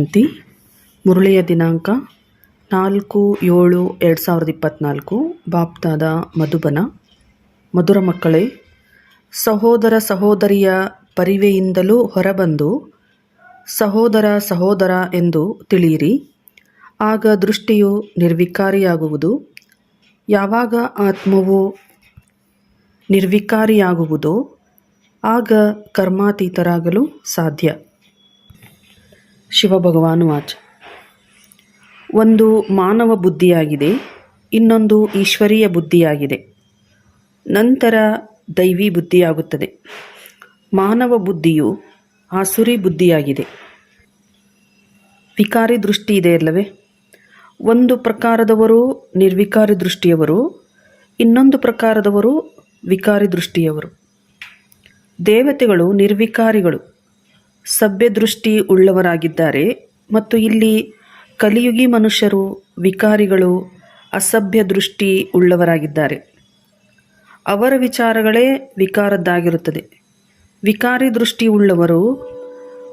ಅಂತಿ ಮುರಳಿಯ ದಿನಾಂಕ ನಾಲ್ಕು ಏಳು ಎರಡು ಸಾವಿರದ ಇಪ್ಪತ್ತ್ನಾಲ್ಕು ಬಾಪ್ತಾದ ಮಧುಬನ. ಮಧುರ ಮಕ್ಕಳೇ, ಸಹೋದರ ಸಹೋದರಿಯ ಪರಿವೆಯಿಂದಲೂ ಹೊರಬಂದು ಸಹೋದರ ಸಹೋದರ ಎಂದು ತಿಳಿಯಿರಿ. ಆಗ ದೃಷ್ಟಿಯು ನಿರ್ವಿಕಾರಿಯಾಗುವುದು. ಯಾವಾಗ ಆತ್ಮವು ನಿರ್ವಿಕಾರಿಯಾಗುವುದೋ ಆಗ ಕರ್ಮಾತೀತರಾಗಲು ಸಾಧ್ಯ. ಶಿವಭಗವಾನು ವಾಚ ಒಂದು ಮಾನವ ಬುದ್ಧಿಯಾಗಿದೆ, ಇನ್ನೊಂದು ಈಶ್ವರೀಯ ಬುದ್ಧಿಯಾಗಿದೆ. ನಂತರ ದೈವಿ ಬುದ್ಧಿಯಾಗುತ್ತದೆ. ಮಾನವ ಬುದ್ಧಿಯು ಆಸುರಿ ಬುದ್ಧಿಯಾಗಿದೆ. ವಿಕಾರಿ ದೃಷ್ಟಿ ಇದೆ ಅಲ್ಲವೇ? ಒಂದು ಪ್ರಕಾರದವರು ನಿರ್ವಿಕಾರಿ ದೃಷ್ಟಿಯವರು, ಇನ್ನೊಂದು ಪ್ರಕಾರದವರು ವಿಕಾರಿ ದೃಷ್ಟಿಯವರು. ದೇವತೆಗಳು ನಿರ್ವಿಕಾರಿಗಳು. ಸಭ್ಯ ದೃಷ್ಟಿ ಉಳ್ಳವರಾಗಿದ್ದಾರೆ ಮತ್ತು ಇಲ್ಲಿ ಕಲಿಯುಗಿ ಮನುಷ್ಯರು, ವಿಕಾರಿಗಳು ಅಸಭ್ಯ ದೃಷ್ಟಿ ಉಳ್ಳವರಾಗಿದ್ದಾರೆ ಅವರ ವಿಚಾರಗಳೇ ವಿಕಾರದ್ದಾಗಿರುತ್ತದೆ. ವಿಕಾರಿ ದೃಷ್ಟಿ ಉಳ್ಳವರು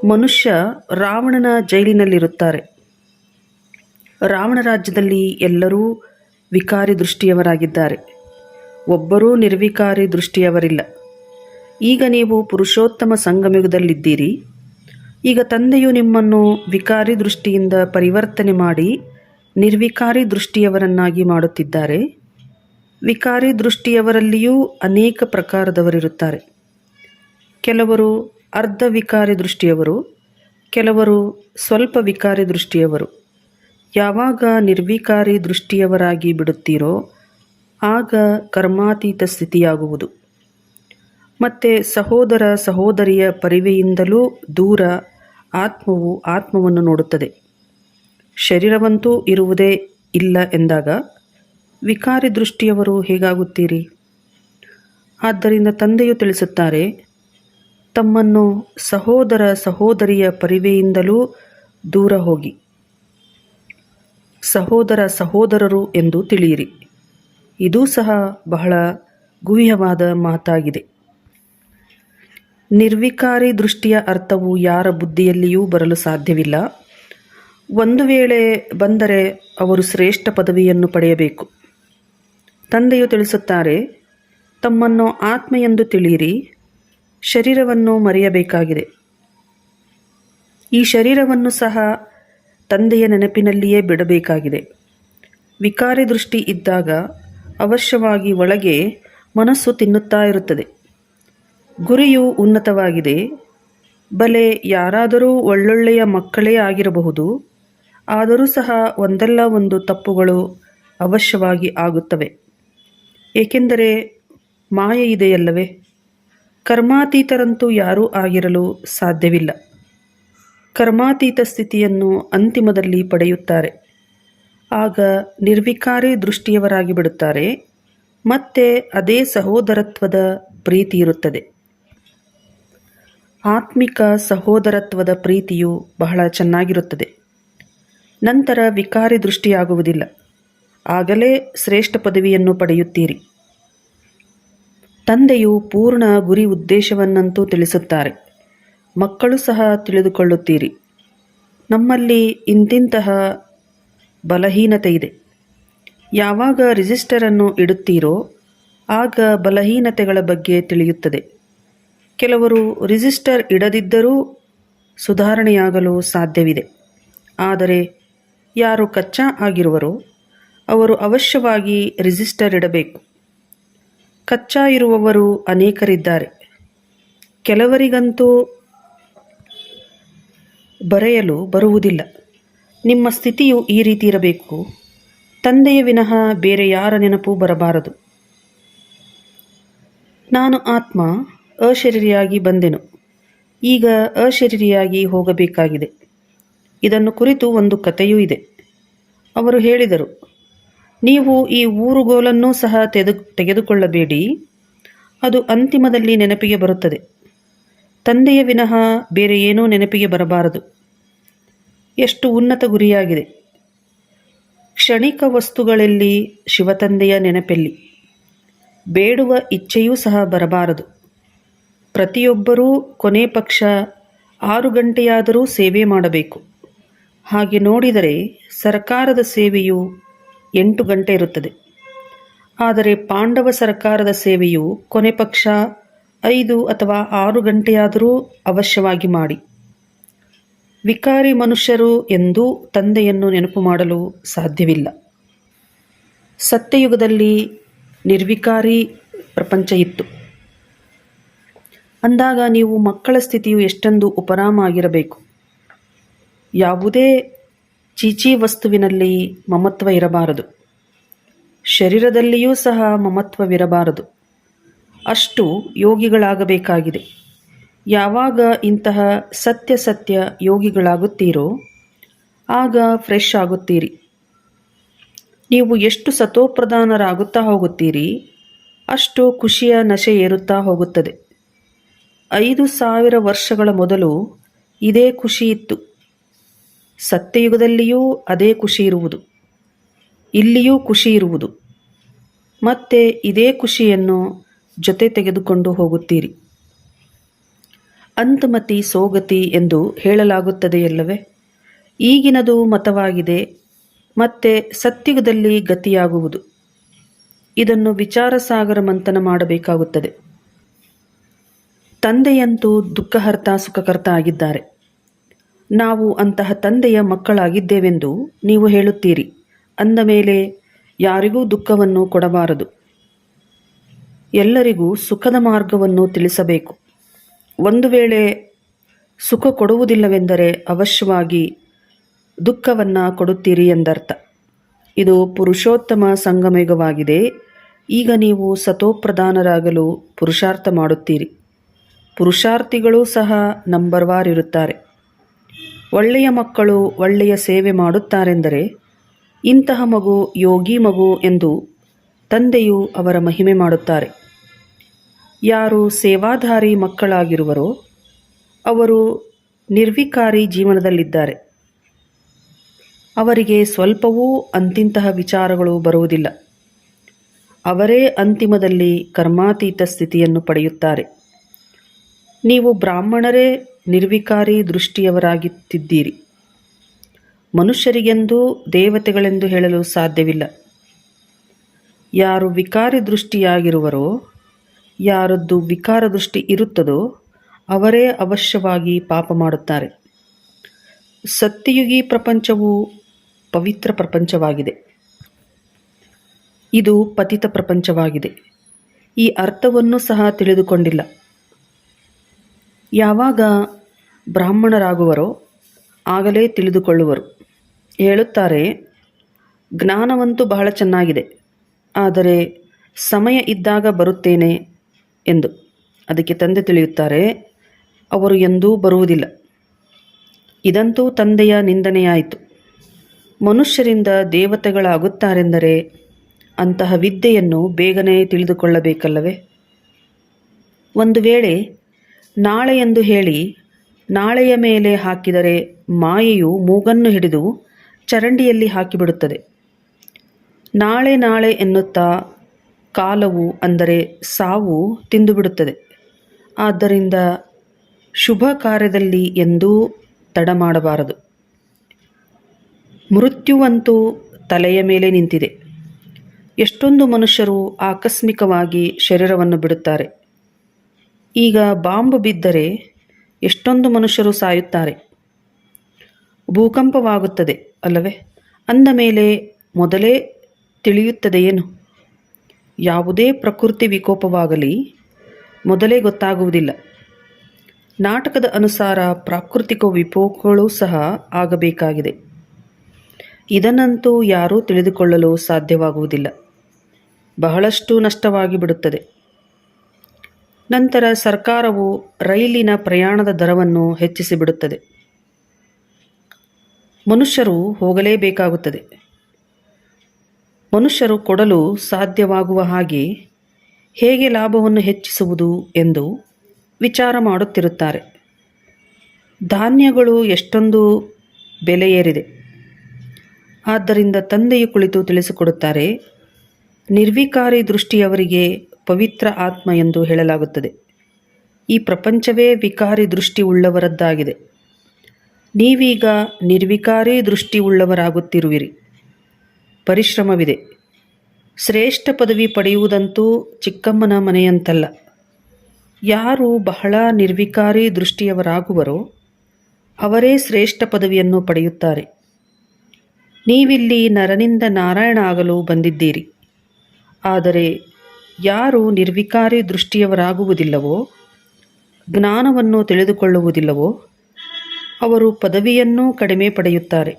ಮನುಷ್ಯ ರಾವಣನ ಜೈಲಿನಲ್ಲಿರುತ್ತಾರೆ. ರಾವಣ ರಾಜ್ಯದಲ್ಲಿ ಎಲ್ಲರೂ ವಿಕಾರಿ ದೃಷ್ಟಿಯವರಾಗಿದ್ದಾರೆ ಒಬ್ಬರೂ ನಿರ್ವಿಕಾರಿ ದೃಷ್ಟಿಯವರಿಲ್ಲ ಈಗ ನೀವು ಪುರುಷೋತ್ತಮ ಸಂಗಮಯುಗದಲ್ಲಿದ್ದೀರಿ. ಈಗ ತಂದೆಯು ನಿಮ್ಮನ್ನು ವಿಕಾರಿ ದೃಷ್ಟಿಯಿಂದ ಪರಿವರ್ತನೆ ಮಾಡಿ ನಿರ್ವಿಕಾರಿ ದೃಷ್ಟಿಯವರನ್ನಾಗಿ ಮಾಡುತ್ತಿದ್ದಾರೆ. ವಿಕಾರಿ ದೃಷ್ಟಿಯವರಲ್ಲಿಯೂ ಅನೇಕ ಪ್ರಕಾರದವರಿರುತ್ತಾರೆ. ಕೆಲವರು ಅರ್ಧ ವಿಕಾರಿ ದೃಷ್ಟಿಯವರು, ಕೆಲವರು ಸ್ವಲ್ಪ ವಿಕಾರಿ ದೃಷ್ಟಿಯವರು. ಯಾವಾಗ ನಿರ್ವಿಕಾರಿ ದೃಷ್ಟಿಯವರಾಗಿ ಬಿಡುತ್ತೀರೋ ಆಗ ಕರ್ಮಾತೀತ ಸ್ಥಿತಿಯಾಗುವುದು. ಮತ್ತು ಸಹೋದರ ಸಹೋದರಿಯ ಪರಿವೆಯಿಂದಲೂ ದೂರ ಆತ್ಮವು ಆತ್ಮವನ್ನು ನೋಡುತ್ತದೆ. ಶರೀರವಂತೂ ಇರುವುದೇ ಇಲ್ಲ ಎಂದಾಗ ವಿಕಾರಿ ದೃಷ್ಟಿಯವರು ಹೇಗಾಗುತ್ತೀರಿ? ಆದ್ದರಿಂದ ತಂದೆಯು ತಿಳಿಸುತ್ತಾರೆ, ತಮ್ಮನ್ನು ಸಹೋದರ ಸಹೋದರಿಯ ಪರಿವೆಯಿಂದಲೂ ದೂರ ಹೋಗಿ. ಸಹೋದರ ಸಹೋದರರು ಎಂದು ತಿಳಿಯಿರಿ. ಇದೂ ಸಹ ಬಹಳ ಗುಹ್ಯವಾದ ಮಾತಾಗಿದೆ. ನಿರ್ವಿಕಾರಿ ದೃಷ್ಟಿಯ ಅರ್ಥವು ಯಾರ ಬುದ್ಧಿಯಲ್ಲಿಯೂ ಬರಲು ಸಾಧ್ಯವಿಲ್ಲ. ಒಂದು ವೇಳೆ ಬಂದರೆ ಅವರು ಶ್ರೇಷ್ಠ ಪದವಿಯನ್ನು ಪಡೆಯಬೇಕು. ತಂದೆಯು ತಿಳಿಸುತ್ತಾರೆ, ತಮ್ಮನ್ನು ಆತ್ಮ ಎಂದು ತಿಳಿಯಿರಿ, ಶರೀರವನ್ನು ಮರೆಯಬೇಕಾಗಿದೆ. ಈ ಶರೀರವನ್ನು ಸಹ ತಂದೆಯ ನೆನಪಿನಲ್ಲಿಯೇ ಬಿಡಬೇಕಾಗಿದೆ. ವಿಕಾರಿ ದೃಷ್ಟಿ ಇದ್ದಾಗ ಅವಶ್ಯವಾಗಿ ಒಳಗೆ ಮನಸ್ಸು ತಿನ್ನುತ್ತಾ ಇರುತ್ತದೆ. ಗುರಿಯು ಉನ್ನತವಾಗಿದೆ. ಬಲೆ ಯಾರಾದರೂ ಒಳ್ಳೊಳ್ಳೆಯ ಮಕ್ಕಳೇ ಆಗಿರಬಹುದು. ಆದರೂ ಸಹ ಒಂದಲ್ಲ ಒಂದು ತಪ್ಪುಗಳು ಅವಶ್ಯವಾಗಿ ಆಗುತ್ತವೆ. ಏಕೆಂದರೆ ಮಾಯೆ ಇದೆಯಲ್ಲವೇ? ಕರ್ಮಾತೀತರಂತೂ ಯಾರೂ ಆಗಿರಲು ಸಾಧ್ಯವಿಲ್ಲ. ಕರ್ಮಾತೀತ ಸ್ಥಿತಿಯನ್ನು ಅಂತಿಮದಲ್ಲಿ ಪಡೆಯುತ್ತಾರೆ. ಆಗ ನಿರ್ವಿಕಾರಿ ದೃಷ್ಟಿಯವರಾಗಿ ಬಿಡುತ್ತಾರೆ. ಮತ್ತೆ ಅದೇ ಸಹೋದರತ್ವದ ಪ್ರೀತಿ ಇರುತ್ತದೆ. ಆತ್ಮಿಕ ಸಹೋದರತ್ವದ ಪ್ರೀತಿಯು ಬಹಳ ಚೆನ್ನಾಗಿರುತ್ತದೆ. ನಂತರ ವಿಕಾರಿ ದೃಷ್ಟಿಯಾಗುವುದಿಲ್ಲ. ಆಗಲೇ ಶ್ರೇಷ್ಠ ಪದವಿಯನ್ನು ಪಡೆಯುತ್ತೀರಿ. ತಂದೆಯು ಪೂರ್ಣ ಗುರಿ ಉದ್ದೇಶವನ್ನಂತೂ ತಿಳಿಸುತ್ತಾರೆ. ಮಕ್ಕಳು ಸಹ ತಿಳಿದುಕೊಳ್ಳುತ್ತೀರಿ. ನಮ್ಮಲ್ಲಿ ಇಂತಿಂತಹ ಬಲಹೀನತೆ ಇದೆ. ಯಾವಾಗ ರಿಜಿಸ್ಟರನ್ನು ಇಡುತ್ತೀರೋ ಆಗ ಬಲಹೀನತೆಗಳ ಬಗ್ಗೆ ತಿಳಿಯುತ್ತದೆ. ಕೆಲವರು ರಿಜಿಸ್ಟರ್ ಇಡದಿದ್ದರೂ ಸುಧಾರಣೆಯಾಗಲು ಸಾಧ್ಯವಿದೆ. ಆದರೆ ಯಾರು ಕಚ್ಚಾ ಆಗಿರುವರೋ ಅವರು ಅವಶ್ಯವಾಗಿ ರಿಜಿಸ್ಟರ್ ಇಡಬೇಕು. ಕಚ್ಚಾ ಇರುವವರು ಅನೇಕರಿದ್ದಾರೆ. ಕೆಲವರಿಗಂತೂ ಬರೆಯಲು ಬರುವುದಿಲ್ಲ. ನಿಮ್ಮ ಸ್ಥಿತಿಯು ಈ ರೀತಿ ಇರಬೇಕು. ತಂದೆಯ ವಿನಃ ಬೇರೆ ಯಾರ ನೆನಪು ಬರಬಾರದು. ನಾನು ಆತ್ಮ ಅಶರೀರಿಯಾಗಿ ಬಂದೆನು. ಈಗ ಅಶರೀರಿಯಾಗಿ ಹೋಗಬೇಕಾಗಿದೆ. ಇದನ್ನು ಕುರಿತು ಒಂದು ಕಥೆಯೂ ಇದೆ. ಅವರು ಹೇಳಿದರು, ನೀವು ಈ ಊರುಗೋಲನ್ನೂ ಸಹ ತೆಗೆದು, ತೆಗೆದುಕೊಳ್ಳಬೇಡಿ. ಅದು ಅಂತಿಮದಲ್ಲಿ ನೆನಪಿಗೆ ಬರುತ್ತದೆ. ತಂದೆಯ ವಿನಃ ಬೇರೆ ಏನೂ ನೆನಪಿಗೆ ಬರಬಾರದು. ಎಷ್ಟು ಉನ್ನತ ಗುರಿಯಾಗಿದೆ. ಕ್ಷಣಿಕ ವಸ್ತುಗಳಲ್ಲಿ ಶಿವತಂದೆಯ ನೆನಪೆಲ್ಲಿ. ಬೇಡುವ ಇಚ್ಛೆಯೂ ಸಹ ಬರಬಾರದು. ಪ್ರತಿಯೊಬ್ಬರೂ ಕೊನೆ ಪಕ್ಷ ಆರು ಗಂಟೆಯಾದರೂ ಸೇವೆ ಮಾಡಬೇಕು. ಹಾಗೆ ನೋಡಿದರೆ ಸರ್ಕಾರದ ಸೇವೆಯು ಎಂಟು ಗಂಟೆ ಇರುತ್ತದೆ. ಆದರೆ ಪಾಂಡವ ಸರ್ಕಾರದ ಸೇವೆಯು ಕೊನೆ ಪಕ್ಷ ಐದು ಅಥವಾ ಆರು ಗಂಟೆಯಾದರೂ ಅವಶ್ಯವಾಗಿ ಮಾಡಿ. ವಿಕಾರಿ ಮನುಷ್ಯರು ಎಂದೂ ತಂದೆಯನ್ನು ನೆನಪು ಮಾಡಲು ಸಾಧ್ಯವಿಲ್ಲ. ಸತ್ಯಯುಗದಲ್ಲಿ ನಿರ್ವಿಕಾರಿ ಪ್ರಪಂಚ ಇತ್ತು. ಅಂದಾಗ ನೀವು ಮಕ್ಕಳ ಸ್ಥಿತಿಯು ಎಷ್ಟೊಂದು ಉಪರಾಮ ಆಗಿರಬೇಕು ಯಾವುದೇ ಚೀಚಿ ವಸ್ತುವಿನಲ್ಲಿ ಮಮತ್ವ ಇರಬಾರದು. ಶರೀರದಲ್ಲಿಯೂ ಸಹ ಮಮತ್ವವಿರಬಾರದು. ಅಷ್ಟು ಯೋಗಿಗಳಾಗಬೇಕಾಗಿದೆ. ಯಾವಾಗ ಇಂತಹ ಸತ್ಯ ಸತ್ಯ ಯೋಗಿಗಳಾಗುತ್ತೀರೋ, ಆಗ ಫ್ರೆಶ್ ಆಗುತ್ತೀರಿ. ನೀವು ಎಷ್ಟು ಸತೋಪ್ರಧಾನರಾಗುತ್ತಾ ಹೋಗುತ್ತೀರಿ, ಅಷ್ಟು ಖುಷಿಯ ನಶೆ ಏರುತ್ತಾ ಹೋಗುತ್ತದೆ. ಐದು ಸಾವಿರ ವರ್ಷಗಳ ಮೊದಲು ಇದೇ ಖುಷಿ ಇತ್ತು. ಸತ್ಯಯುಗದಲ್ಲಿಯೂ ಅದೇ ಖುಷಿ ಇರುವುದು. ಇಲ್ಲಿಯೂ ಖುಷಿ ಇರುವುದು. ಮತ್ತೆ ಇದೇ ಖುಷಿಯನ್ನು ಜೊತೆ ತೆಗೆದುಕೊಂಡು ಹೋಗುತ್ತೀರಿ. ಅಂತಮತಿ ಸೋಗತಿ ಎಂದು ಹೇಳಲಾಗುತ್ತದೆಯಲ್ಲವೇ? ಈಗಿನದು ಮತವಾಗಿದೆ, ಮತ್ತೆ ಸತ್ಯುಗದಲ್ಲಿ ಗತಿಯಾಗುವುದು. ಇದನ್ನು ವಿಚಾರಸಾಗರ ಮಂಥನ ಮಾಡಬೇಕಾಗುತ್ತದೆ. ತಂದೆಯಂತೂ ದುಃಖಹರ್ತ, ಸುಖಕರ್ತ ಆಗಿದ್ದಾರೆ. ನಾವು ಅಂತಹ ತಂದೆಯ ಮಕ್ಕಳಾಗಿದ್ದೇವೆಂದು ನೀವು ಹೇಳುತ್ತೀರಿ. ಅಂದ ಮೇಲೆ ಯಾರಿಗೂ ದುಃಖವನ್ನು ಕೊಡಬಾರದು. ಎಲ್ಲರಿಗೂ ಸುಖದ ಮಾರ್ಗವನ್ನು ತಿಳಿಸಬೇಕು. ಒಂದು ವೇಳೆ ಸುಖ ಕೊಡುವುದಿಲ್ಲವೆಂದರೆ ಅವಶ್ಯವಾಗಿ ದುಃಖವನ್ನು ಕೊಡುತ್ತೀರಿ ಎಂದರ್ಥ. ಇದು ಪುರುಷೋತ್ತಮ ಸಂಗಮಯುಗವಾಗಿದೆ. ಈಗ ನೀವು ಸತೋಪ್ರಧಾನರಾಗಲು ಪುರುಷಾರ್ಥ ಮಾಡುತ್ತೀರಿ. ಪುರುಷಾರ್ಥಿಗಳೂ ಸಹ ನಂಬರ್ ವಾರ್ ಇರುತ್ತಾರೆ. ಒಳ್ಳೆಯ ಮಕ್ಕಳು ಒಳ್ಳೆಯ ಸೇವೆ ಮಾಡುತ್ತಾರೆಂದರೆ ಇಂತಹ ಮಗು ಯೋಗಿ ಮಗು ಎಂದು ತಂದೆಯು ಅವರ ಮಹಿಮೆ ಮಾಡುತ್ತಾರೆ. ಯಾರು ಸೇವಾಧಾರಿ ಮಕ್ಕಳಾಗಿರುವರೋ ಅವರು ನಿರ್ವಿಕಾರಿ ಜೀವನದಲ್ಲಿದ್ದಾರೆ. ಅವರಿಗೆ ಸ್ವಲ್ಪವೂ ಅಂತಿಂತಹ ವಿಚಾರಗಳು ಬರುವುದಿಲ್ಲ. ಅವರೇ ಅಂತಿಮದಲ್ಲಿ ಕರ್ಮಾತೀತ ಸ್ಥಿತಿಯನ್ನು ಪಡೆಯುತ್ತಾರೆ. ನೀವು ಬ್ರಾಹ್ಮಣರೇ ನಿರ್ವಿಕಾರಿ ದೃಷ್ಟಿಯವರಾಗುತ್ತಿದ್ದೀರಿ. ಮನುಷ್ಯರಿಗೆಂದೂ ದೇವತೆಗಳೆಂದು ಹೇಳಲು ಸಾಧ್ಯವಿಲ್ಲ. ಯಾರು ವಿಕಾರಿ ದೃಷ್ಟಿಯಾಗಿರುವರೋ, ಯಾರದ್ದು ವಿಕಾರ ದೃಷ್ಟಿ ಇರುತ್ತದೋ, ಅವರೇ ಅವಶ್ಯವಾಗಿ ಪಾಪ ಮಾಡುತ್ತಾರೆ. ಸತ್ಯಯುಗಿ ಪ್ರಪಂಚವು ಪವಿತ್ರ ಪ್ರಪಂಚವಾಗಿದೆ. ಇದು ಪತಿತ ಪ್ರಪಂಚವಾಗಿದೆ. ಈ ಅರ್ಥವನ್ನು ಸಹ ತಿಳಿದುಕೊಂಡಿಲ್ಲ. ಯಾವಾಗ ಬ್ರಾಹ್ಮಣರಾಗುವರೋ ಆಗಲೇ ತಿಳಿದುಕೊಳ್ಳುವರು. ಹೇಳುತ್ತಾರೆ, ಜ್ಞಾನವಂತೂ ಬಹಳ ಚೆನ್ನಾಗಿದೆ, ಆದರೆ ಸಮಯ ಇದ್ದಾಗ ಬರುತ್ತೇನೆ ಎಂದು. ಅದಕ್ಕೆ ತಂದೆ ತಿಳಿಯುತ್ತಾರೆ, ಅವರು ಎಂದೂ ಬರುವುದಿಲ್ಲ. ಇದಂತೂ ತಂದೆಯ ನಿಂದನೆಯಾಯಿತು. ಮನುಷ್ಯರಿಂದ ದೇವತೆಗಳಾಗುತ್ತಾರೆಂದರೆ ಅಂತಹ ವಿದ್ಯೆಯನ್ನು ಬೇಗನೆ ತಿಳಿದುಕೊಳ್ಳಬೇಕಲ್ಲವೇ? ಒಂದು ವೇಳೆ ನಾಳೆ ಎಂದು ಹೇಳಿ ನಾಳೆಯ ಮೇಲೆ ಹಾಕಿದರೆ ಮಾಯೆಯು ಮೂಗನ್ನು ಹಿಡಿದು ಚರಂಡಿಯಲ್ಲಿ ಹಾಕಿಬಿಡುತ್ತದೆ. ನಾಳೆ ನಾಳೆ ಎನ್ನುತ್ತಾ ಕಾಲವು ಅಂದರೆ ಸಾವು ತಿಂದುಬಿಡುತ್ತದೆ. ಆದ್ದರಿಂದ ಶುಭ ಕಾರ್ಯದಲ್ಲಿ ಎಂದೂ ತಡ ಮಾಡಬಾರದು. ಮೃತ್ಯುವಂತೂ ತಲೆಯ ಮೇಲೆ ನಿಂತಿದೆ. ಎಷ್ಟೊಂದು ಮನುಷ್ಯರು ಆಕಸ್ಮಿಕವಾಗಿ ಶರೀರವನ್ನು ಬಿಡುತ್ತಾರೆ. ಈಗ ಬಾಂಬ್ ಬಿದ್ದರೆ ಎಷ್ಟೊಂದು ಮನುಷ್ಯರು ಸಾಯುತ್ತಾರೆ. ಭೂಕಂಪವಾಗುತ್ತದೆ, ಅಲ್ಲವೇ? ಅಂದ ಮೇಲೆ ಮೊದಲೇ ತಿಳಿಯುತ್ತದೆ ಏನು ಯಾವುದೇ ಪ್ರಕೃತಿ ವಿಕೋಪವಾಗಲಿ ಮೊದಲೇ ಗೊತ್ತಾಗುವುದಿಲ್ಲ. ನಾಟಕದ ಅನುಸಾರ ಪ್ರಾಕೃತಿಕ ವಿಪೋಕಗಳು ಸಹ ಆಗಬೇಕಾಗಿದೆ. ಇದನ್ನಂತೂ ಯಾರೂ ತಿಳಿದುಕೊಳ್ಳಲು ಸಾಧ್ಯವಾಗುವುದಿಲ್ಲ. ಬಹಳಷ್ಟು ನಷ್ಟವಾಗಿ ಬಿಡುತ್ತದೆ. ನಂತರ ಸರ್ಕಾರವು ರೈಲಿನ ಪ್ರಯಾಣದ ದರವನ್ನು ಹೆಚ್ಚಿಸಿಬಿಡುತ್ತದೆ. ಮನುಷ್ಯರು ಹೋಗಲೇಬೇಕಾಗುತ್ತದೆ. ಮನುಷ್ಯರು ಕೊಡಲು ಸಾಧ್ಯವಾಗುವ ಹಾಗೆ ಹೇಗೆ ಲಾಭವನ್ನು ಹೆಚ್ಚಿಸುವುದು ಎಂದು ವಿಚಾರ ಮಾಡುತ್ತಿರುತ್ತಾರೆ. ಧಾನ್ಯಗಳು ಎಷ್ಟೊಂದು ಬೆಲೆ ಏರಿದೆ ಆದ್ದರಿಂದ ತಂದೆಯು ಕುಳಿತು ತಿಳಿಸಿಕೊಡುತ್ತಾರೆ, ನಿರ್ವಿಕಾರಿ ದೃಷ್ಟಿಯವರಿಗೆ ಪವಿತ್ರ ಆತ್ಮ ಎಂದು ಹೇಳಲಾಗುತ್ತದೆ. ಈ ಪ್ರಪಂಚವೇ ವಿಕಾರಿ ದೃಷ್ಟಿ ಉಳ್ಳವರದ್ದಾಗಿದೆ. ನೀವೀಗ ನಿರ್ವಿಕಾರಿ ದೃಷ್ಟಿ ಉಳ್ಳವರಾಗುತ್ತಿರುವಿರಿ. ಪರಿಶ್ರಮವಿದೆ. ಶ್ರೇಷ್ಠ ಪದವಿ ಪಡೆಯುವುದಂತೂ ಚಿಕ್ಕಮ್ಮನ ಮನೆಯಂತಲ್ಲ. ಯಾರು ಬಹಳ ನಿರ್ವಿಕಾರಿ ದೃಷ್ಟಿಯವರಾಗುವರೋ ಅವರೇ ಶ್ರೇಷ್ಠ ಪದವಿಯನ್ನು ಪಡೆಯುತ್ತಾರೆ. ನೀವಿಲ್ಲಿ ನರನಿಂದ ನಾರಾಯಣ ಆಗಲು ಬಂದಿದ್ದೀರಿ. ಆದರೆ ಯಾರು ನಿರ್ವಿಕಾರಿ ದೃಷ್ಟಿಯವರಾಗುವುದಿಲ್ಲವೋ, ಜ್ಞಾನವನ್ನು ತಿಳಿದುಕೊಳ್ಳುವುದಿಲ್ಲವೋ, ಅವರು ಪದವಿಯನ್ನೂ ಕಡಿಮೆ ಪಡೆಯುತ್ತಾರೆ.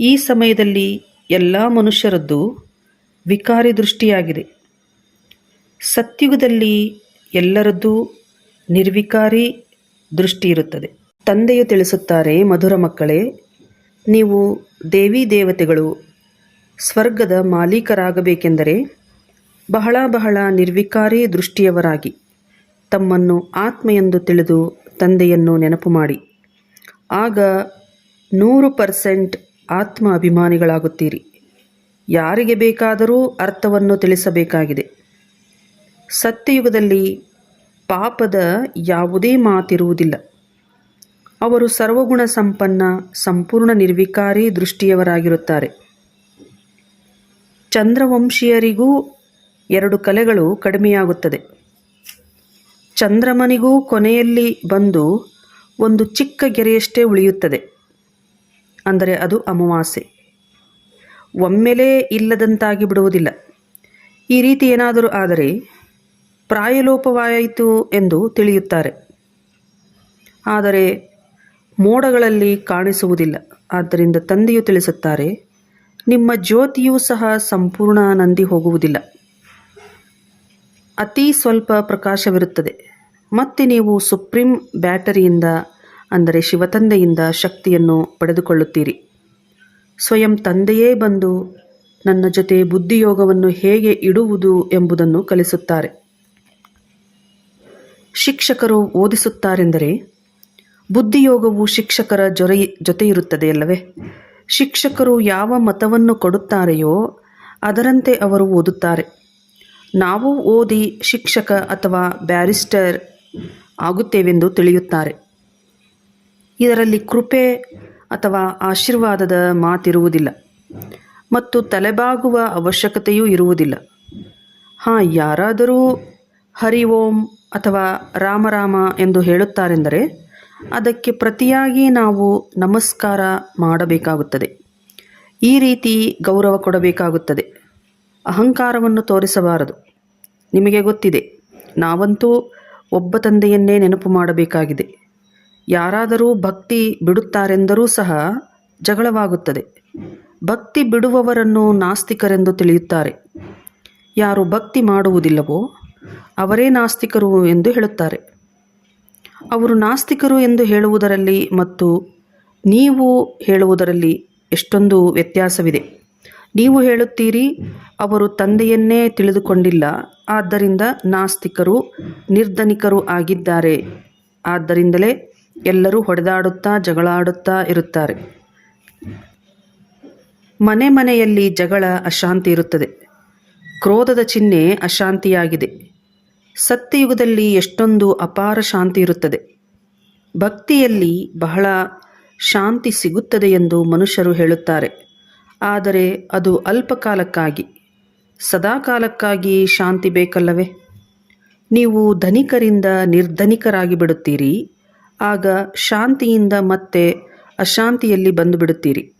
ಈ ಸಮಯದಲ್ಲಿ ಎಲ್ಲ ಮನುಷ್ಯರದ್ದು ವಿಕಾರಿ ದೃಷ್ಟಿಯಾಗಿದೆ. ಸತ್ಯುಗದಲ್ಲಿ ಎಲ್ಲರದ್ದೂ ನಿರ್ವಿಕಾರಿ ದೃಷ್ಟಿ ಇರುತ್ತದೆ ತಂದೆಯು ತಿಳಿಸುತ್ತಾರೆ, ಮಧುರ ಮಕ್ಕಳೇ, ನೀವು ದೇವಿ ದೇವತೆಗಳು, ಸ್ವರ್ಗದ ಮಾಲೀಕರಾಗಬೇಕೆಂದರೆ ಬಹಳ ಬಹಳ ನಿರ್ವಿಕಾರಿ ದೃಷ್ಟಿಯವರಾಗಿ ತಮ್ಮನ್ನು ಆತ್ಮ ಎಂದು ತಿಳಿದು ತಂದೆಯನ್ನು ನೆನಪು ಮಾಡಿ. ಆಗ ನೂರು ಪರ್ಸೆಂಟ್ ಆತ್ಮ ಅಭಿಮಾನಿಗಳಾಗುತ್ತೀರಿ ಯಾರಿಗೆ ಬೇಕಾದರೂ ಅರ್ಥವನ್ನು ತಿಳಿಸಬೇಕಾಗಿದೆ. ಸತ್ಯಯುಗದಲ್ಲಿ ಪಾಪದ ಯಾವುದೇ ಮಾತಿರುವುದಿಲ್ಲ. ಅವರು ಸರ್ವಗುಣ ಸಂಪನ್ನ, ಸಂಪೂರ್ಣ ನಿರ್ವಿಕಾರಿ ದೃಷ್ಟಿಯವರಾಗಿರುತ್ತಾರೆ. ಚಂದ್ರವಂಶೀಯರಿಗೂ ಎರಡು ಕಲೆಗಳು ಕಡಿಮೆಯಾಗುತ್ತದೆ. ಚಂದ್ರಮನಿಗೂ ಕೊನೆಯಲ್ಲಿ ಬಂದು ಒಂದು ಚಿಕ್ಕ ಗೆರೆಯಷ್ಟೇ ಉಳಿಯುತ್ತದೆ. ಅಂದರೆ ಅದು ಅಮಾವಾಸ್ಯೆ. ಒಮ್ಮೆಲೇ ಇಲ್ಲದಂತಾಗಿ ಬಿಡುವುದಿಲ್ಲ. ಈ ರೀತಿ ಏನಾದರೂ ಆದರೆ ಪ್ರಾಯಲೋಪವಾಯಿತು ಎಂದು ತಿಳಿಯುತ್ತಾರೆ. ಆದರೆ ಮೋಡಗಳಲ್ಲಿ ಕಾಣಿಸುವುದಿಲ್ಲ. ಆದ್ದರಿಂದ ತಂದೆಯು ತಿಳಿಸುತ್ತಾರೆ, ನಿಮ್ಮ ಜ್ಯೋತಿಯೂ ಸಹ ಸಂಪೂರ್ಣ ನಂದಿ ಹೋಗುವುದಿಲ್ಲ ಅತಿ ಸ್ವಲ್ಪ ಪ್ರಕಾಶವಿರುತ್ತದೆ. ಮತ್ತೆ ನೀವು ಸುಪ್ರೀಂ ಬ್ಯಾಟರಿಯಿಂದ, ಅಂದರೆ ಶಿವತಂದೆಯಿಂದ ಶಕ್ತಿಯನ್ನು ಪಡೆದುಕೊಳ್ಳುತ್ತೀರಿ. ಸ್ವಯಂ ತಂದೆಯೇ ಬಂದು ನನ್ನ ಜೊತೆ ಬುದ್ಧಿಯೋಗವನ್ನು ಹೇಗೆ ಇಡುವುದು ಎಂಬುದನ್ನು ಕಲಿಸುತ್ತಾರೆ. ಶಿಕ್ಷಕರು ಓದಿಸುತ್ತಾರೆಂದರೆ, ಬುದ್ಧಿಯೋಗವು ಶಿಕ್ಷಕರ ಜೊರೆ ಜೊತೆ ಇರುತ್ತದೆ ಅಲ್ಲವೇ? ಶಿಕ್ಷಕರು ಯಾವ ಮತವನ್ನು ಕೊಡುತ್ತಾರೆಯೋ ಅದರಂತೆ ಅವರು ಓದುತ್ತಾರೆ. ನಾವು ಓದಿ ಶಿಕ್ಷಕ ಅಥವಾ ಬ್ಯಾರಿಸ್ಟರ್ ಆಗುತ್ತೇವೆಂದು ತಿಳಿಯುತ್ತಾರೆ. ಇದರಲ್ಲಿ ಕೃಪೆ ಅಥವಾ ಆಶೀರ್ವಾದದ ಮಾತಿರುವುದಿಲ್ಲ ಮತ್ತು ತಲೆಬಾಗುವ ಅವಶ್ಯಕತೆಯೂ ಇರುವುದಿಲ್ಲ. ಹಾಂ, ಯಾರಾದರೂ ಹರಿ ಓಂ ಅಥವಾ ರಾಮರಾಮ ಎಂದು ಹೇಳುತ್ತಾರೆಂದರೆ ಅದಕ್ಕೆ ಪ್ರತಿಯಾಗಿ ನಾವು ನಮಸ್ಕಾರ ಮಾಡಬೇಕಾಗುತ್ತದೆ. ಈ ರೀತಿ ಗೌರವ ಕೊಡಬೇಕಾಗುತ್ತದೆ. ಅಹಂಕಾರವನ್ನು ತೋರಿಸಬಾರದು. ನಿಮಗೆ ಗೊತ್ತಿದೆ, ನಾವಂತೂ ಒಬ್ಬ ತಂದೆಯನ್ನೇ ನೆನಪು ಮಾಡಬೇಕಾಗಿದೆ. ಯಾರಾದರೂ ಭಕ್ತಿ ಬಿಡುತ್ತಾರೆಂದರೂ ಸಹ ಜಗಳವಾಗುತ್ತದೆ. ಭಕ್ತಿ ಬಿಡುವವರನ್ನು ನಾಸ್ತಿಕರೆಂದು ತಿಳಿಯುತ್ತಾರೆ. ಯಾರು ಭಕ್ತಿ ಮಾಡುವುದಿಲ್ಲವೋ, ಅವರೇ ನಾಸ್ತಿಕರು ಎಂದು ಹೇಳುತ್ತಾರೆ. ಅವರು ನಾಸ್ತಿಕರು ಎಂದು ಹೇಳುವುದರಲ್ಲಿ ಮತ್ತು ನೀವು ಹೇಳುವುದರಲ್ಲಿ ಎಷ್ಟೊಂದು ವ್ಯತ್ಯಾಸವಿದೆ. ನೀವು ಹೇಳುತ್ತೀರಿ, ಅವರು ತಂದೆಯನ್ನೇ ತಿಳಿದುಕೊಂಡಿಲ್ಲ. ಆದ್ದರಿಂದ ನಾಸ್ತಿಕರು ನಿರ್ಧನಿಕರು ಆಗಿದ್ದಾರೆ. ಆದ್ದರಿಂದಲೇ ಎಲ್ಲರೂ ಹೊಡೆದಾಡುತ್ತಾ ಜಗಳಾಡುತ್ತಾ ಇರುತ್ತಾರೆ. ಮನೆ ಮನೆಯಲ್ಲಿ ಜಗಳ ಅಶಾಂತಿ ಇರುತ್ತದೆ. ಕ್ರೋಧದ ಚಿಹ್ನೆ ಅಶಾಂತಿಯಾಗಿದೆ. ಸತ್ಯಯುಗದಲ್ಲಿ ಎಷ್ಟೊಂದು ಅಪಾರ ಶಾಂತಿ ಇರುತ್ತದೆ. ಭಕ್ತಿಯಲ್ಲಿ ಬಹಳ ಶಾಂತಿ ಸಿಗುತ್ತದೆ ಎಂದು ಮನುಷ್ಯರು ಹೇಳುತ್ತಾರೆ. ಆದರೆ ಅದು ಅಲ್ಪಕಾಲಕ್ಕಾಗಿ, ಸದಾಕಾಲಕ್ಕಾಗಿ ಶಾಂತಿ ಬೇಕಲ್ಲವೇ? ನೀವು ಧನಿಕರಿಂದ ನಿರ್ಧನಿಕರಾಗಿ ಬಿಡುತ್ತೀರಿ, ಆಗ ಶಾಂತಿಯಿಂದ ಮತ್ತೆ ಅಶಾಂತಿಯಲ್ಲಿ ಬಂದು ಬಿಡುತ್ತೀರಿ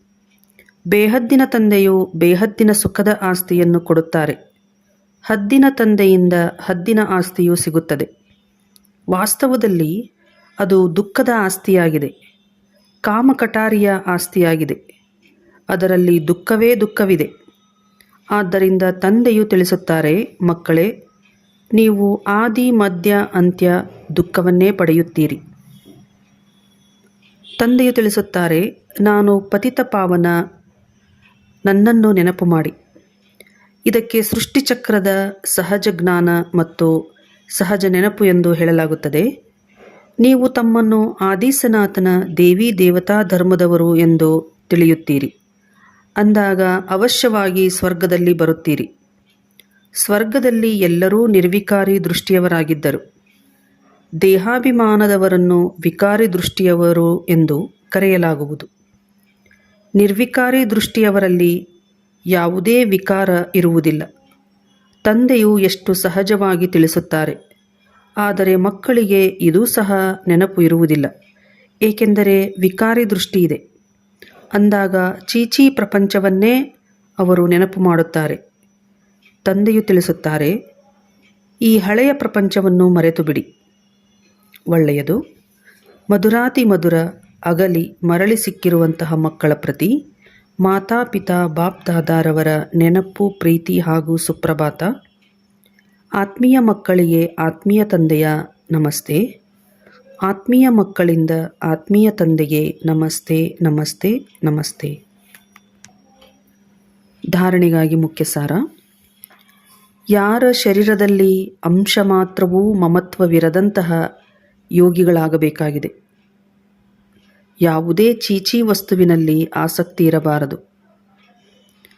ಬೇಹದ್ದಿನ ತಂದೆಯು ಬೇಹದ್ದಿನ ಸುಖದ ಆಸ್ತಿಯನ್ನು ಕೊಡುತ್ತಾರೆ. ಹದ್ದಿನ ತಂದೆಯಿಂದ ಹದ್ದಿನ ಆಸ್ತಿಯು ಸಿಗುತ್ತದೆ. ವಾಸ್ತವದಲ್ಲಿ ಅದು ದುಃಖದ ಆಸ್ತಿಯಾಗಿದೆ, ಕಾಮಕಟಾರಿಯ ಆಸ್ತಿಯಾಗಿದೆ. ಅದರಲ್ಲಿ ದುಃಖವೇ ದುಃಖವಿದೆ. ಆದ್ದರಿಂದ ತಂದೆಯು ತಿಳಿಸುತ್ತಾರೆ, ಮಕ್ಕಳೇ, ನೀವು ಆದಿ, ಮಧ್ಯ, ಅಂತ್ಯ ದುಃಖವನ್ನೇ ಪಡೆಯುತ್ತೀರಿ. ತಂದೆಯು ತಿಳಿಸುತ್ತಾರೆ, ನಾನು ಪತಿತ ಪಾವನ, ನನ್ನನ್ನು ನೆನಪು ಮಾಡಿ. ಇದಕ್ಕೆ ಸೃಷ್ಟಿಚಕ್ರದ ಸಹಜ ಜ್ಞಾನ ಮತ್ತು ಸಹಜ ನೆನಪು ಎಂದು ಹೇಳಲಾಗುತ್ತದೆ. ನೀವು ತಮ್ಮನ್ನು ಆದಿಸನಾಥನ ದೇವಿ ದೇವತಾ ಧರ್ಮದವರು ಎಂದು ತಿಳಿಯುತ್ತೀರಿ. ಅಂದಾಗ ಅವಶ್ಯವಾಗಿ ಸ್ವರ್ಗದಲ್ಲಿ ಬರುತ್ತೀರಿ. ಸ್ವರ್ಗದಲ್ಲಿ ಎಲ್ಲರೂ ನಿರ್ವಿಕಾರಿ ದೃಷ್ಟಿಯವರಾಗಿದ್ದರು. ದೇಹಾಭಿಮಾನದವರನ್ನು ವಿಕಾರಿ ದೃಷ್ಟಿಯವರು ಎಂದು ಕರೆಯಲಾಗುವುದು. ನಿರ್ವಿಕಾರಿ ದೃಷ್ಟಿಯವರಲ್ಲಿ ಯಾವುದೇ ವಿಕಾರ ಇರುವುದಿಲ್ಲ. ತಂದೆಯು ಎಷ್ಟು ಸಹಜವಾಗಿ ತಿಳಿಸುತ್ತಾರೆ. ಆದರೆ ಮಕ್ಕಳಿಗೆ ಇದೂ ಸಹ ನೆನಪು ಇರುವುದಿಲ್ಲ. ಏಕೆಂದರೆ ವಿಕಾರಿ ದೃಷ್ಟಿ ಅಂದಾಗ ಚೀಚಿ ಪ್ರಪಂಚವನ್ನೇ ಅವರು ನೆನಪು ಮಾಡುತ್ತಾರೆ. ತಂದೆಯು ತಿಳಿಸುತ್ತಾರೆ, ಈ ಹಳೆಯ ಪ್ರಪಂಚವನ್ನು ಮರೆತು ಬಿಡಿ ಒಳ್ಳೆಯದು, ಮಧುರಾತಿ ಮಧುರ, ಅಗಲಿ ಮರಳಿ ಸಿಕ್ಕಿರುವಂತಹ ಮಕ್ಕಳ ಪ್ರತಿ ಮಾತಾಪಿತಾ ಬಾಪ್ ದಾದಾರವರ ನೆನಪು, ಪ್ರೀತಿ ಹಾಗೂ ಸುಪ್ರಭಾತ. ಆತ್ಮೀಯ ಮಕ್ಕಳಿಗೆ ಆತ್ಮೀಯ ತಂದೆಯ ನಮಸ್ತೆ. ಆತ್ಮೀಯ ಮಕ್ಕಳಿಂದ ಆತ್ಮೀಯ ತಂದೆಗೆ ನಮಸ್ತೆ ನಮಸ್ತೆ ನಮಸ್ತೆ. ಧಾರಣೆಗಾಗಿ ಮುಖ್ಯ ಸಾರ ಯಾರ ಶರೀರದಲ್ಲಿ ಅಂಶ ಮಾತ್ರವೂ ಮಮತ್ವವಿರದಂತಹ ಯೋಗಿಗಳಾಗಬೇಕಾಗಿದೆ. ಯಾವುದೇ ಚೀಚಿ ವಸ್ತುವಿನಲ್ಲಿ ಆಸಕ್ತಿ ಇರಬಾರದು.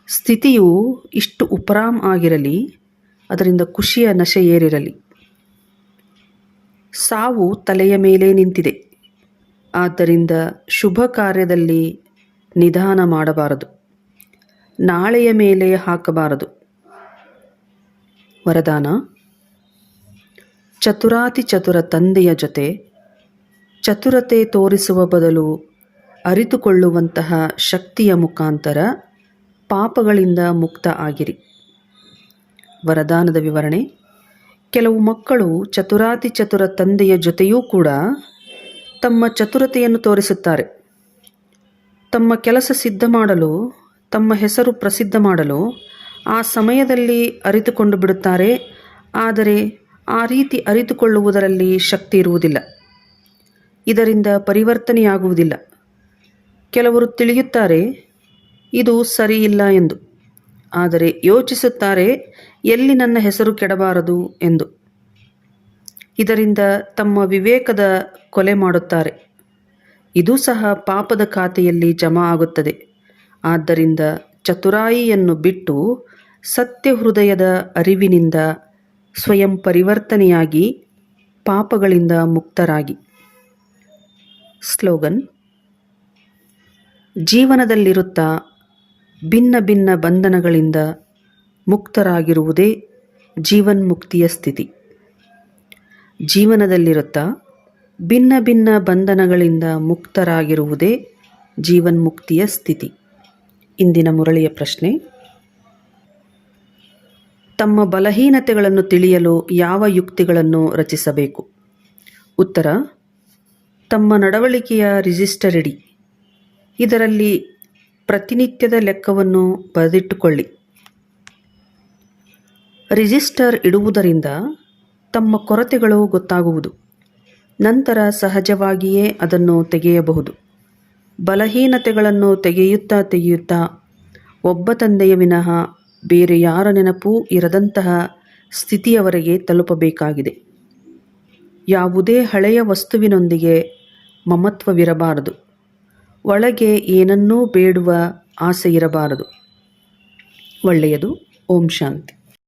ಸ್ಥಿತಿಯು ಇಷ್ಟು ಉಪರಾಮ್ ಆಗಿರಲಿ, ಅದರಿಂದ ಖುಷಿಯ ನಶೆ ಏರಿರಲಿ. ಸಾವು ತಲೆಯ ಮೇಲೆ ನಿಂತಿದೆ. ಆದ್ದರಿಂದ ಶುಭ ಕಾರ್ಯದಲ್ಲಿ ನಿಧಾನ ಮಾಡಬಾರದು. ನಾಳೆಯ ಮೇಲೆ ಹಾಕಬಾರದು. ವರದಾನ, ಚತುರಾತಿ ಚತುರ ತಂದೆಯ ಜೊತೆ ಚತುರತೆ ತೋರಿಸುವ ಬದಲು ಅರಿತುಕೊಳ್ಳುವಂತಹ ಶಕ್ತಿಯ ಮುಖಾಂತರ ಪಾಪಗಳಿಂದ ಮುಕ್ತ ಆಗಿರಿ. ವರದಾನದ ವಿವರಣೆ ಕೆಲವು ಮಕ್ಕಳು ಚತುರಾತಿ ಚತುರ ತಂದೆಯ ಜೊತೆಯೂ ಕೂಡ ತಮ್ಮ ಚತುರತೆಯನ್ನು ತೋರಿಸುತ್ತಾರೆ. ತಮ್ಮ ಕೆಲಸ ಸಿದ್ಧ ಮಾಡಲು, ತಮ್ಮ ಹೆಸರು ಪ್ರಸಿದ್ಧ ಮಾಡಲು ಆ ಸಮಯದಲ್ಲಿ ಅರಿತುಕೊಂಡು ಬಿಡುತ್ತಾರೆ, ಆದರೆ ಆ ರೀತಿ ಅರಿತುಕೊಳ್ಳುವುದರಲ್ಲಿ ಶಕ್ತಿ ಇರುವುದಿಲ್ಲ. ಇದರಿಂದ ಪರಿವರ್ತನೆಯಾಗುವುದಿಲ್ಲ. ಕೆಲವರು ತಿಳಿಯುತ್ತಾರೆ, ಇದು ಸರಿಯಿಲ್ಲ ಎಂದು. ಆದರೆ ಯೋಚಿಸುತ್ತಾರೆ ಎಲ್ಲಿ ನನ್ನ ಹೆಸರು ಕೆಡಬಾರದು ಎಂದು. ಇದರಿಂದ ತಮ್ಮ ವಿವೇಕದ ಕೊಲೆ ಮಾಡುತ್ತಾರೆ. ಇದು ಸಹ ಪಾಪದ ಖಾತೆಯಲ್ಲಿ ಜಮಾ ಆಗುತ್ತದೆ. ಆದ್ದರಿಂದ ಚತುರಾಯಿಯನ್ನು ಬಿಟ್ಟು ಸತ್ಯ ಹೃದಯದ ಅರಿವಿನಿಂದ ಸ್ವಯಂ ಪರಿವರ್ತನೆಯಾಗಿ ಪಾಪಗಳಿಂದ ಮುಕ್ತರಾಗಿ. ಸ್ಲೋಗನ್, ಜೀವನದಲ್ಲಿರುತ್ತಾ ಭಿನ್ನ ಭಿನ್ನ ಬಂಧನಗಳಿಂದ ಮುಕ್ತರಾಗಿರುವುದೇ ಜೀವನ್ಮುಕ್ತಿಯ ಸ್ಥಿತಿ. ಜೀವನದಲ್ಲಿರುತ್ತಾ ಭಿನ್ನ ಭಿನ್ನ ಬಂಧನಗಳಿಂದ ಮುಕ್ತರಾಗಿರುವುದೇ ಜೀವನ್ಮುಕ್ತಿಯ ಸ್ಥಿತಿ. ಇಂದಿನ ಮುರಳಿಯ ಪ್ರಶ್ನೆ, ತಮ್ಮ ಬಲಹೀನತೆಗಳನ್ನು ತಿಳಿಯಲು ಯಾವ ಯುಕ್ತಿಗಳನ್ನು ರಚಿಸಬೇಕು? ಉತ್ತರ, ತಮ್ಮ ನಡವಳಿಕೆಯ ರಿಜಿಸ್ಟರ್ ಇಡಿ. ಇದರಲ್ಲಿ ಪ್ರತಿನಿತ್ಯದ ಲೆಕ್ಕವನ್ನು ಬರೆದಿಟ್ಟುಕೊಳ್ಳಿ. ರಿಜಿಸ್ಟರ್ ಇಡುವುದರಿಂದ ತಮ್ಮ ಕೊರತೆಗಳು ಗೊತ್ತಾಗುವುದು. ನಂತರ ಸಹಜವಾಗಿಯೇ ಅದನ್ನು ತೆಗೆಯಬಹುದು. ಬಲಹೀನತೆಗಳನ್ನು ತೆಗೆಯುತ್ತಾ ತೆಗೆಯುತ್ತಾ ಒಬ್ಬ ತಂದೆಯ ವಿನಃ ಬೇರೆ ಯಾರ ನೆನಪೂ ಇರದಂತಹ ಸ್ಥಿತಿಯವರೆಗೆ ತಲುಪಬೇಕಾಗಿದೆ. ಯಾವುದೇ ಹಳೆಯ ವಸ್ತುವಿನೊಂದಿಗೆ ಮಮತ್ವವಿರಬಾರದು. ಒಳಗೆ ಏನನ್ನೂ ಬೇಡುವ ಆಸೆ ಇರಬಾರದು. ಒಳ್ಳೆಯದು. ಓಂ ಶಾಂತಿ.